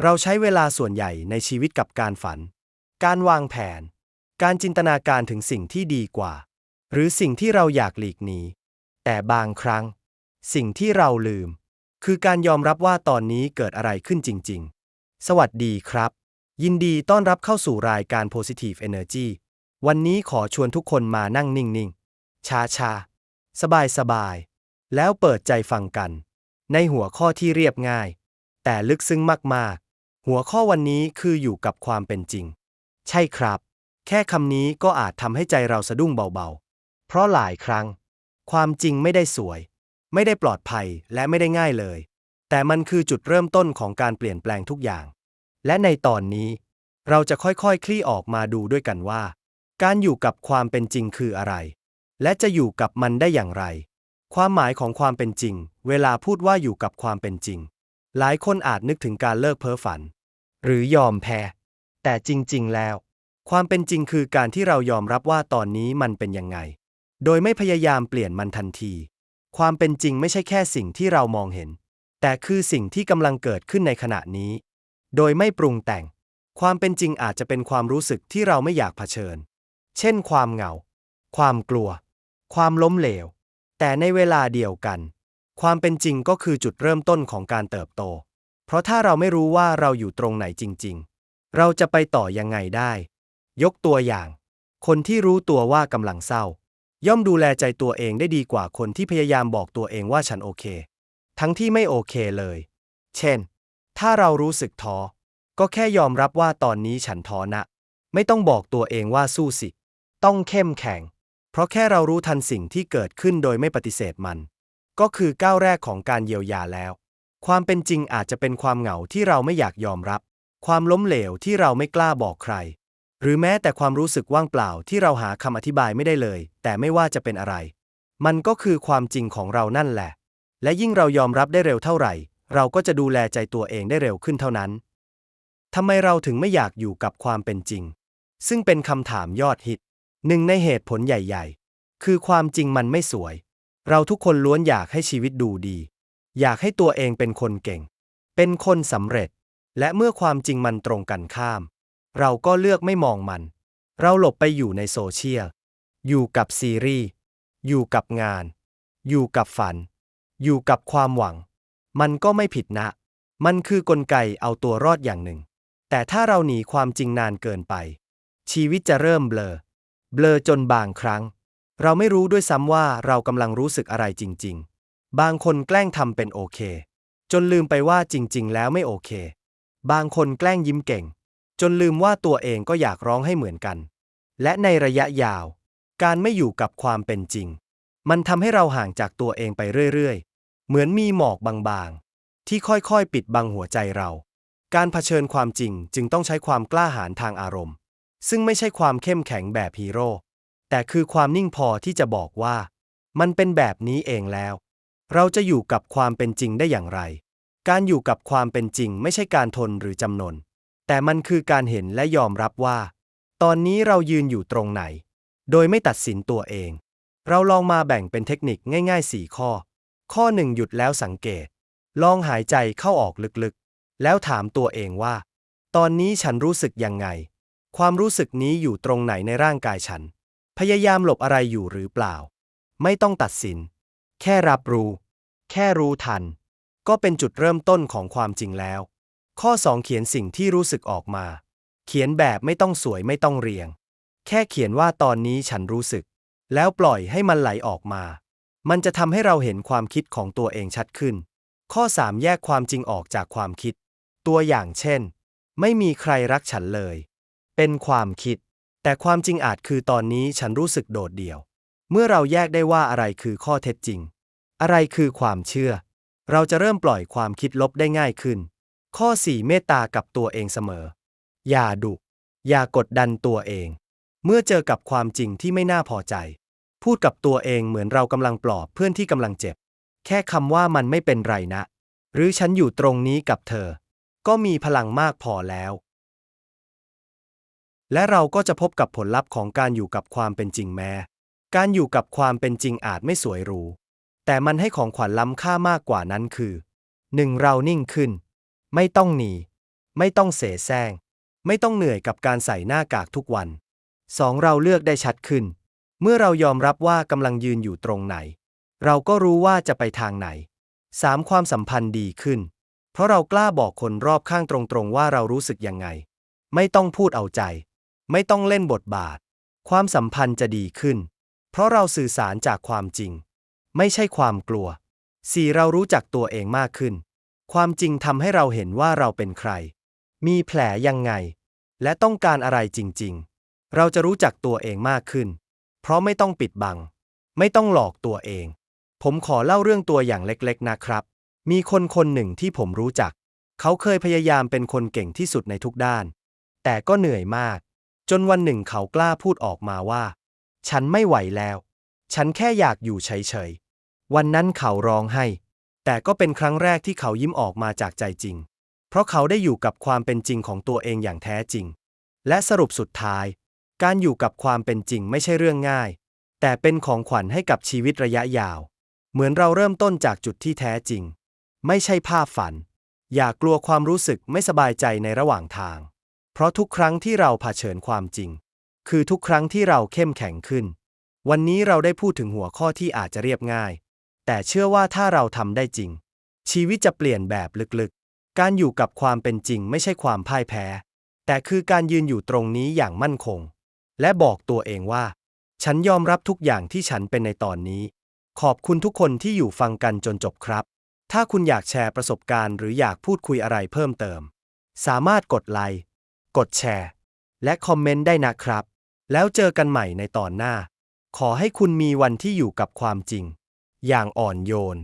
เราใช้เวลาส่วนใหญ่ในชีวิตกับการฝัน การวางแผน การจินตนาการถึงสิ่งที่ดีกว่า หรือสิ่งที่เราอยากหลีกหนี แต่บางครั้ง สิ่งที่เราลืม คือการยอมรับว่าตอนนี้เกิดอะไรขึ้นจริง ๆ สวัสดีครับ ยินดีต้อนรับเข้าสู่รายการ Positive Energy วันนี้ขอชวนทุกคนมานั่งนิ่ง ๆชาๆ สบาย ๆ แล้วเปิดใจฟังกัน ในหัวข้อที่เรียบง่าย แต่ลึกซึ้งมากๆ หัวข้อวันนี้คืออยู่กับความเป็นจริง ใช่ครับ แค่คำนี้ก็อาจทำให้ใจเราสะดุ้งเบาๆ เพราะหลายครั้ง ความจริงไม่ได้สวย ไม่ได้ปลอดภัยและไม่ได้ง่ายเลย แต่มันคือจุดเริ่มต้นของการเปลี่ยนแปลงทุกอย่าง และในตอนนี้ เราจะค่อยๆคลี่ออกมาดูด้วยกันว่า การอยู่กับความเป็นจริงคืออะไร และจะอยู่กับมันได้อย่างไร ความหมายของความเป็นจริง เวลาพูดว่าอยู่กับความเป็นจริง หลายคนอาจนึกถึงการเลิกเพ้อฝัน หรือยอมแพ้ แต่จริง ๆ แล้ว ความเป็นจริงคือการที่เรายอมรับว่าตอนนี้มันเป็นยังไง โดยไม่พยายามเปลี่ยนมันทันที ความเป็นจริงไม่ใช่แค่สิ่งที่เรามองเห็น แต่คือสิ่งที่กำลังเกิดขึ้นในขณะนี้ โดยไม่ปรุงแต่ง ความเป็นจริงอาจจะเป็นความรู้สึกที่เราไม่อยากเผชิญ เช่น ความเหงา ความกลัว ความล้มเหลว แต่ในเวลาเดียวกัน ความเป็นจริงก็คือจุดเริ่มต้นของการเติบโต เพราะถ้าเราไม่รู้ว่าเราอยู่ตรงไหนจริง ๆ เราจะไปต่อยังไงได้ ยกตัวอย่าง คนที่รู้ตัวว่ากำลังเศร้า ย่อมดูแลใจตัวเองได้ดีกว่าคนที่พยายามบอกตัวเองว่าฉันโอเค ทั้งที่ไม่โอเคเลย เช่น ถ้าเรารู้สึกท้อ ก็แค่ยอมรับว่าตอนนี้ฉันท้อนะ ไม่ต้องบอกตัวเองว่าสู้สิ ต้องเข้มแข็ง เพราะแค่เรารู้ทันสิ่งที่เกิดขึ้นโดยไม่ปฏิเสธมัน ก็คือก้าวแรกของการเยียวยาแล้ว ความเป็นจริงอาจจะเป็นความเหงาที่เราไม่อยากยอมรับ ความล้มเหลวที่เราไม่กล้าบอกใคร หรือแม้แต่ความรู้สึกว่างเปล่าที่เราหาคำอธิบายไม่ได้เลย แต่ไม่ว่าจะเป็นอะไร มันก็คือความจริงของเรานั่นแหละ และยิ่งเรายอมรับได้เร็วเท่าไหร่ เราก็จะดูแลใจตัวเองได้เร็วขึ้นเท่านั้นทำไมเราถึงไม่อยากอยู่กับความเป็นจริง ซึ่งเป็นคำถามยอดฮิตหนึ่งในเหตุผลใหญ่ ๆ คือความจริงมันไม่สวย เราทุกคนล้วนอยากให้ชีวิตดูดี อยากให้ตัวเองเป็นคนเก่ง เป็นคนสำเร็จ และเมื่อความจริงมันตรงกันข้าม เราก็เลือกไม่มองมัน เราหลบไปอยู่ในโซเชียล อยู่กับซีรีส์ อยู่กับงาน อยู่กับฝัน อยู่กับความหวัง มันก็ไม่ผิดนะ มันคือกลไกเอาตัวรอดอย่างหนึ่ง แต่ถ้าเราหนีความจริงนานเกินไป ชีวิตจะเริ่มเบลอ เบลอจนบางครั้ง เราไม่รู้ด้วยซ้ำว่าเรากำลังรู้สึกอะไรจริง ๆ บางคนแกล้งทำเป็นโอเค จนลืมไปว่าจริง ๆ แล้วไม่โอเค บางคนแกล้งยิ้มเก่ง จนลืมว่าตัวเองก็อยากร้องให้เหมือนกัน และในระยะยาว การไม่อยู่กับความเป็นจริง มันทำให้เราห่างจากตัวเองไปเรื่อยๆ เหมือนมีหมอกบางๆ ที่ค่อยๆ ปิดบังหัวใจเรา การเผชิญความจริงจึงต้องใช้ความกล้าหาญทางอารมณ์ ซึ่งไม่ใช่ความเข้มแข็งแบบฮีโร่ แต่คือความนิ่งพอที่จะบอกว่า มันเป็นแบบนี้เองแล้ว เราจะอยู่กับความเป็นจริงได้อย่างไร การอยู่กับความเป็นจริงไม่ใช่การทนหรือจำนน แต่มันคือการเห็นและยอมรับว่า ตอนนี้เรายืนอยู่ตรงไหน โดยไม่ตัดสินตัวเอง เราลองมาแบ่งเป็นเทคนิคง่ายๆ 4 ข้อ ข้อ1หยุดแล้วสังเกต ลองหายใจเข้าออกลึกๆ แล้วถามตัวเองว่า ตอนนี้ฉันรู้สึกยังไง ความรู้สึกนี้อยู่ตรงไหนในร่างกายฉัน พยายามหลบอะไรอยู่หรือเปล่า ไม่ต้องตัดสิน แค่รับรู้ แค่รู้ทัน ก็เป็นจุดเริ่มต้นของความจริงแล้ว ข้อ 2 เขียนสิ่งที่รู้สึกออกมา เขียนแบบไม่ต้องสวยไม่ต้องเรียง แค่เขียนว่าตอนนี้ฉันรู้สึก แล้วปล่อยให้มันไหลออกมา มันจะทำให้เราเห็นความคิดของตัวเองชัดขึ้น ข้อ 3 แยกความจริงออกจากความคิด ตัวอย่างเช่น ไม่มีใครรักฉันเลย เป็นความคิด แต่ความจริงอาจคือตอนนี้ฉันรู้สึกโดดเดี่ยว เมื่อเราแยกได้ว่าอะไรคือข้อเท็จจริง อะไรคือความเชื่อ เราจะเริ่มปล่อยความคิดลบได้ง่ายขึ้น ข้อ 4 เมตตากับตัวเองเสมอ อย่าดุ อย่ากดดันตัวเอง เมื่อเจอกับความจริงที่ไม่น่าพอใจ พูดกับตัวเองเหมือนเรากำลังปลอบเพื่อนที่กำลังเจ็บ แค่คำว่ามันไม่เป็นไรนะ หรือฉันอยู่ตรงนี้กับเธอ ก็มีพลังมากพอแล้ว และเราก็จะพบกับผลลัพธ์ของการอยู่กับความเป็นจริงแม้ การอยู่กับความเป็นจริงอาจไม่สวยหรู แต่มันให้ของขวัญล้ำค่ามากกว่านั้นคือ 1. เรานิ่งขึ้น ไม่ต้องหนี ไม่ต้องเสแสร้ง ไม่ต้องเหนื่อยกับการใส่หน้ากากทุกวันสองเราเลือกได้ชัดขึ้น เมื่อเรายอมรับว่ากำลังยืนอยู่ตรงไหน เราก็รู้ว่าจะไปทางไหนสามความสัมพันธ์ดีขึ้น เพราะเรากล้าบอกคนรอบข้างตรงๆว่าเรารู้สึกยังไง ไม่ต้องพูดเอาใจ ไม่ต้องเล่นบทบาท ความสัมพันธ์จะดีขึ้น เพราะเราสื่อสารจากความจริง ไม่ใช่ความกลัวสี่เรารู้จักตัวเองมากขึ้น ความจริงทำให้เราเห็นว่าเราเป็นใคร มีแผลยังไง และต้องการอะไรจริง ๆ เราจะรู้จักตัวเองมากขึ้น เพราะไม่ต้องปิดบัง ไม่ต้องหลอกตัวเอง ผมขอเล่าเรื่องตัวอย่างเล็กๆ นะครับ มีคนคนหนึ่งที่ผมรู้จัก เขาเคยพยายามเป็นคนเก่งที่สุดในทุกด้าน แต่ก็เหนื่อยมาก จนวันหนึ่งเขากล้าพูดออกมาว่า ฉันไม่ไหวแล้ว ฉันแค่อยากอยู่เฉยๆ วันนั้นเขาร้องไห้ แต่ก็เป็นครั้งแรกที่เขายิ้มออกมาจากใจจริง เพราะเขาได้อยู่กับความเป็นจริงของตัวเองอย่างแท้จริง และสรุปสุดท้าย การอยู่กับความเป็นจริงไม่ใช่เรื่องง่าย แต่เป็นของขวัญให้กับชีวิตระยะยาว เหมือนเราเริ่มต้นจากจุดที่แท้จริง ไม่ใช่ภาพฝัน อย่ากลัวความรู้สึกไม่สบายใจในระหว่างทาง เพราะทุกครั้งที่เราเผชิญความจริง คือทุกครั้งที่เราเข้มแข็งขึ้น วันนี้เราได้พูดถึงหัวข้อที่อาจจะเรียบง่าย แต่เชื่อว่าถ้าเราทำได้จริง ชีวิตจะเปลี่ยนแบบลึกๆ การอยู่กับความเป็นจริงไม่ใช่ความพ่ายแพ้ แต่คือการยืนอยู่ตรงนี้อย่างมั่นคง และบอกตัวเองว่า ฉันยอมรับทุกอย่างที่ฉันเป็นในตอนนี้ ขอบคุณทุกคนที่อยู่ฟังกันจนจบครับ ถ้าคุณอยากแชร์ประสบการณ์ หรืออยากพูดคุยอะไรเพิ่มเติม สามารถกดไลค์ กดแชร์ และคอมเมนต์ได้นะครับ แล้วเจอกันใหม่ในตอนหน้า ขอให้คุณมีวันที่อยู่กับความจริง อย่างอ่อนโยน